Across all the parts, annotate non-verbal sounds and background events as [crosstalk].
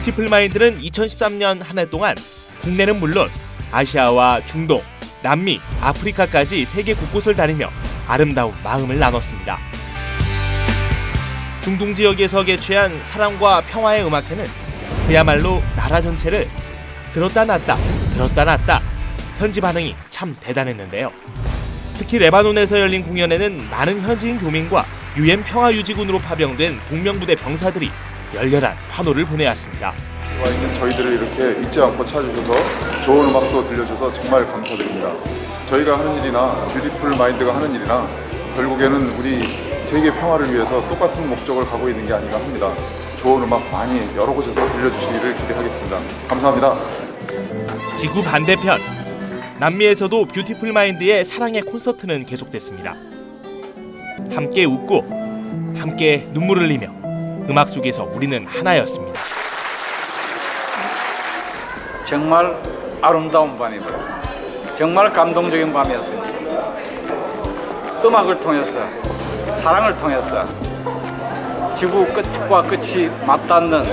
뷰티풀 마인드는 2013년 한 해 동안 국내는 물론 아시아와 중동, 남미, 아프리카까지 세계 곳곳을 다니며 아름다운 마음을 나눴습니다. 중동 지역에서 개최한 사랑과 평화의 음악회는 그야말로 나라 전체를 들었다 놨다 들었다 놨다 현지 반응이 참 대단했는데요. 특히 레바논에서 열린 공연에는 많은 현지인 교민과 유엔 평화유지군으로 파병된 동명부대 병사들이 열렬한 환호를 보내왔습니다. 저희들을 이렇게 잊지 않고 찾아주셔서 좋은 음악도 들려줘서 정말 감사드립니다. 저희가 하는 일이나 뷰티풀 마인드가 하는 일이나 결국에는 우리 세계 평화를 위해서 똑같은 목적을 가고 있는 게 아닌가 합니다. 좋은 음악 많이 여러 곳에서 들려주시기를 기대하겠습니다. 감사합니다. 지구 반대편 남미에서도 뷰티풀 마인드의 사랑의 콘서트는 계속됐습니다. 함께 웃고 함께 눈물을 흘리며 음악 속에서 우리는 하나였습니다. 정말 아름다운 밤이고 정말 감동적인 밤이었습니다. 음악을 통해서 사랑을 통해서 지구 끝과 끝이 맞닿는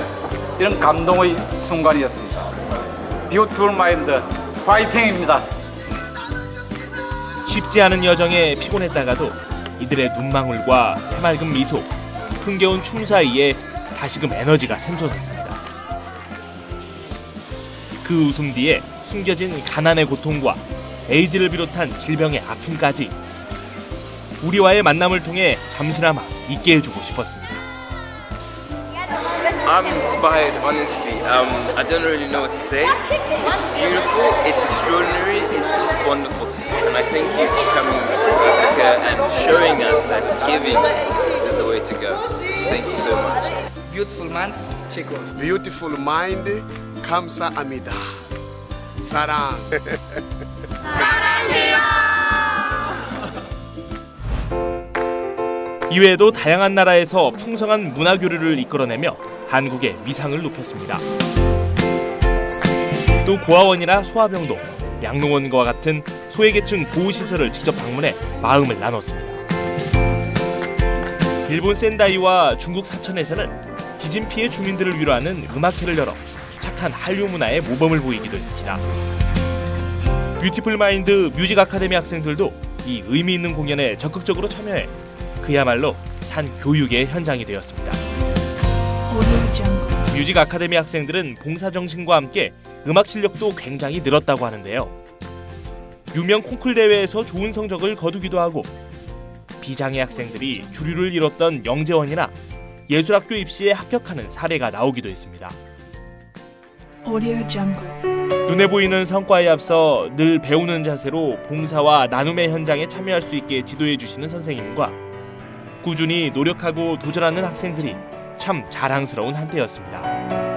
이런 감동의 순간이었습니다. 뷰티풀 마인드 파이팅입니다. 쉽지 않은 여정에 피곤했다가도 이들의 눈망울과 해맑은 미소, 흥겨운 춤 사이에 다시금 에너지가 샘솟았습니다. 그 웃음 뒤에 숨겨진 가난의 고통과 에이즈를 비롯한 질병의 아픔까지 우리와의 만남을 통해 잠시나마 잊게 해주고 싶었습니다. I'm inspired, honestly. Um, I don't really know what to say. It's beautiful, it's extraordinary, it's just wonderful. And I thank you for coming to South Africa and showing us that giving the way to go. Just thank you so much. Beautiful man, 최고. beautiful mind 감사합니다. 사랑. [laughs] 이외에도 다양한 나라에서 풍성한 문화 교류를 이끌어내며 한국의 위상을 높였습니다. 또 고아원이나 소아병동, 양로원과 같은 소외계층 보호시설을 직접 방문해 마음을 나눴습니다. 일본 센다이와 중국 사천에서는 지진 피해 주민들을 위로하는 음악회를 열어 착한 한류 문화의 모범을 보이기도 했습니다. 뷰티풀 마인드 뮤직 아카데미 학생들도 이 의미 있는 공연에 적극적으로 참여해 그야말로 산 교육의 현장이 되었습니다. 뮤직 아카데미 학생들은 봉사 정신과 함께 음악 실력도 굉장히 늘었다고 하는데요. 유명 콩쿨 대회에서 좋은 성적을 거두기도 하고 비장애 학생들이 주류를 잃었던 영재원이나 예술학교 입시에 합격하는 사례가 나오기도 했습니다. 눈에 보이는 성과에 앞서 늘 배우는 자세로 봉사와 나눔의 현장에 참여할 수 있게 지도해 주시는 선생님과 꾸준히 노력하고 도전하는 학생들이 참 자랑스러운 한때였습니다.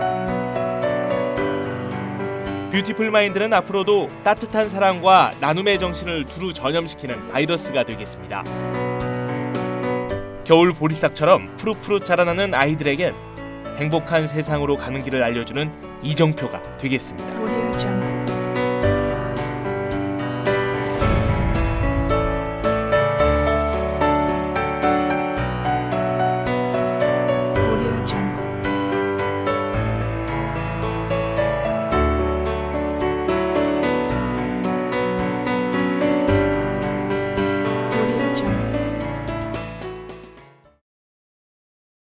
뷰티풀 마인드는 앞으로도 따뜻한 사랑과 나눔의 정신을 두루 전염시키는 바이러스가 되겠습니다. 겨울 보리싹처럼 푸릇푸릇 자라나는 아이들에겐 행복한 세상으로 가는 길을 알려주는 이정표가 되겠습니다.